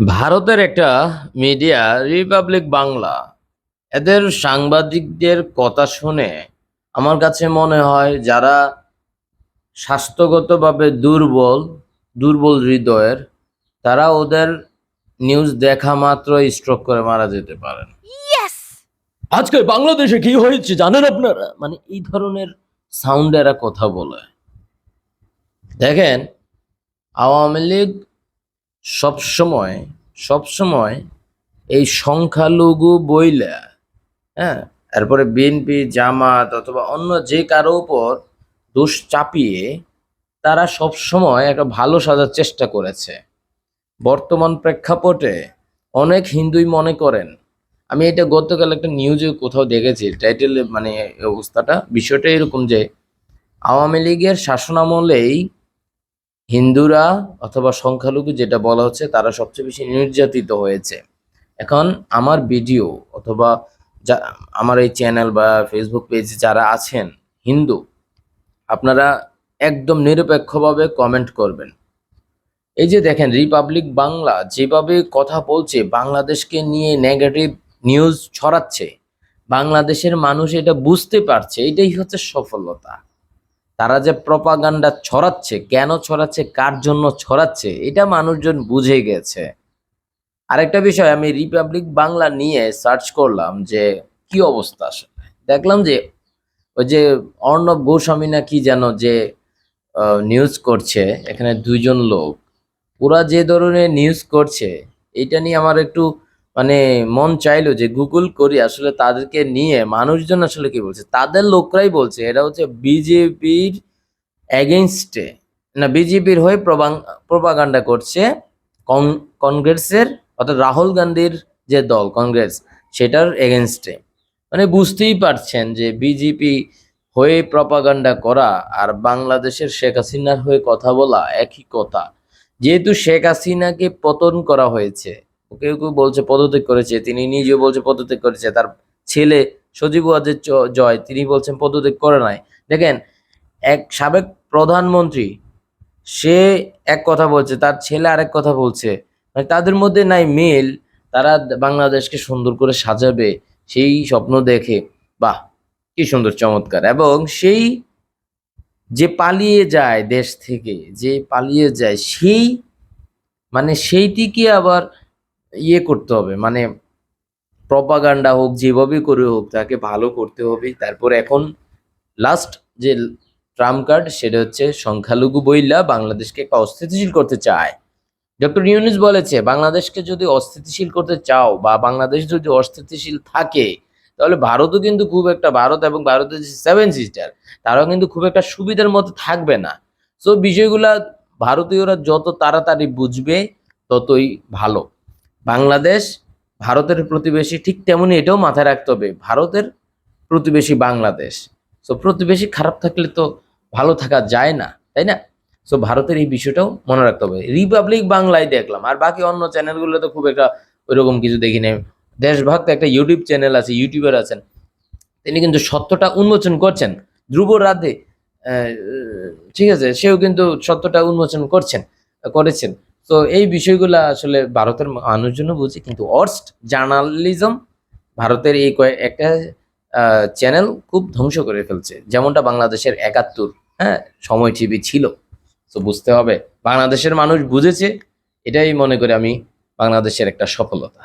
ভারতের একটা media Republic Bangla এদের সাংবাদিকদের কথা শুনে আমার কাছে মনে হয় যারা স্বাস্থ্যগতভাবে দুর্বল দুর্বল হৃদয়ের তারা ওদের নিউজ দেখা মাত্র স্ট্রোক করে মারা যেতে পারেন! আজকে বাংলাদেশে কি হয়েছে জানেন আপনারা? মানে এই ধরনের সাউন্ড এরা কথা বলে। দেখেন আওয়ামী লীগ সবসময় সবসময় এই সংখ্যালঘু বইলা হ্যাঁ? তারপরে বিএনপি জামাত অথবা অন্য যে কারও উপর দোষ চাপিয়ে তারা সবসময় একটা ভালো সাজার চেষ্টা করেছে। বর্তমান প্রেক্ষাপটে অনেক হিন্দুই মনে করেন, আমি এটা গতকাল একটা নিউজে কোথাও দেখেছি টাইটেল মানে অবস্থাটা, বিষয়টা এরকম যে, আওয়ামী লীগের শাসনামলেই হিন্দুরা অথবা সংখ্যালঘু যেটা বলা হচ্ছে, তারা সবচেয়ে বেশি নির্যাতিত হয়েছে। এখন আমার ভিডিও অথবা যা, আমার এই চ্যানেল বা ফেসবুক পেজে যারা আছেন হিন্দু, আপনারা একদম নিরপেক্ষভাবে কমেন্ট করবেন। এই যে দেখেন রিপাবলিক বাংলা যেভাবে কথা বলছে, বাংলাদেশকে নিয়ে নেগেটিভ নিউজ ছড়াচ্ছে, বাংলাদেশের মানুষ এটা বুঝতে পারছে, এটাই হচ্ছে সফলতা। তারা যে প্রপাগান্ডা ছড়াচ্ছে, কেন ছড়াচ্ছে, কার জন্য ছড়াচ্ছে, এটা মানুষজন বুঝে গেছে। আরেকটা বিষয়, আমি রিপাবলিক বাংলা নিয়ে সার্চ করলাম যে কি অবস্থা দেখলাম যে ওই যে অর্ণব গোস্বামী না কি যেন যে নিউজ করছে, এখানে দুইজন লোক, ওরা যে ধরনের নিউজ করছে, এটা নিয়ে আমার একটু মানে মন চাইলো যে গুগল করি, আসলে তাদেরকে নিয়ে মানুষজন আসলে কি বলছে? তাদের লোকরাই বলছে এটা হচ্ছে বিজেপির এগেনস্টে না, বিজেপির হয়ে প্রপাগান্ডা করছে কংগ্রেসের, অর্থাৎ রাহুল গান্ধীর যে দল, কংগ্রেস, সেটার এগেনস্টে মানে বুঝতেই পারছেন যে বিজেপি হয়ে প্রপাগান্ডা করা আর বাংলাদেশের শেখ হাসিনার হয়ে কথা বলা একই কথা। যেহেতু শেখ হাসিনাকে পতন করা হয়েছে কেউ কেউ বলছে পদত্যাগ করেছে, তিনি নিজেও বলছে পদত্যাগ করেছে, তার ছেলে সজীব ওয়াজেদ চ- জয়, তিনি বলছেন পদত্যাগ করে নাই। দেখেন, এক সাবেক প্রধানমন্ত্রী, সে এক কথা বলছে, তার ছেলে আরেক কথা বলছে। মানে তাদের মধ্যে নাই মিল, তারা বাংলাদেশকে সুন্দর করে সাজাবে, সেই স্বপ্ন দেখে। বাহ, কি সুন্দর, চমৎকার। এবং সেই যে পালিয়ে যায় দেশ থেকে, যে পালিয়ে যায়, সেই মানে সেইটিকে আবার ইয়ে করতে হবে মানে প্রপাগান্ডা হোক, যেভাবে করে হোক, তাকে ভালো করতে হবে। তারপর এখন লাস্ট যে ট্রাম্প কার্ড সেটা হচ্ছে সংখ্যালঘু বইলা বাংলাদেশকে একটা অস্থিতিশীল করতে চায়। ডক্টর ইউনুস বলেছে, বাংলাদেশকে যদি অস্থিতিশীল করতে চাও বা বাংলাদেশ যদি অস্থিতিশীল থাকে, তাহলে ভারতও কিন্তু খুব একটা, ভারত এবং ভারতের যে সেভেন সিস্টার তারাও কিন্তু খুব একটা সুবিধার মতো থাকবে না। সো বিষয়গুলা ভারতীয়রা যত তাড়াতাড়ি বুঝবে, ততই ভালো। বাংলাদেশ ভারতের প্রতিবেশী ঠিক তেমনি এটাও মাথায় রাখতে হবে, ভারতের প্রতিবেশী বাংলাদেশ। সো প্রতিবেশী খারাপ থাকলে তো ভালো থাকা যায় না, তাই না? সো ভারতের এই বিষয়টাও মনে রাখতে হবে। রিপাবলিক বাংলায় দেখলাম, আর বাকি অন্য চ্যানেলগুলো তো খুব একটা ওইরকম কিছু দেখি নাই দেশভক্ত একটা ইউটিউব চ্যানেল আছে ইউটিউবার আছেন। তিনি কিন্তু সত্যটা উন্মোচন করছেন। ধ্রুব রাধে ঠিক আছে, সেও কিন্তু সত্যটা উন্মোচন করছেন, করেছেন। তো এই বিষয়গুলো আসলে ভারতের মানুষজনও বুঝে, কিন্তু অর্স্ট জার্নালিজম ভারতের এই একটা চ্যানেল খুব ধ্বংস করে ফেলছে। যেমনটা বাংলাদেশের একাত্তর হ্যাঁ সময় টিভি ছিল। তো বুঝতে হবে। বাংলাদেশের মানুষ বুঝেছে, এটাই মনে করে আমি বাংলাদেশের একটা সফলতা।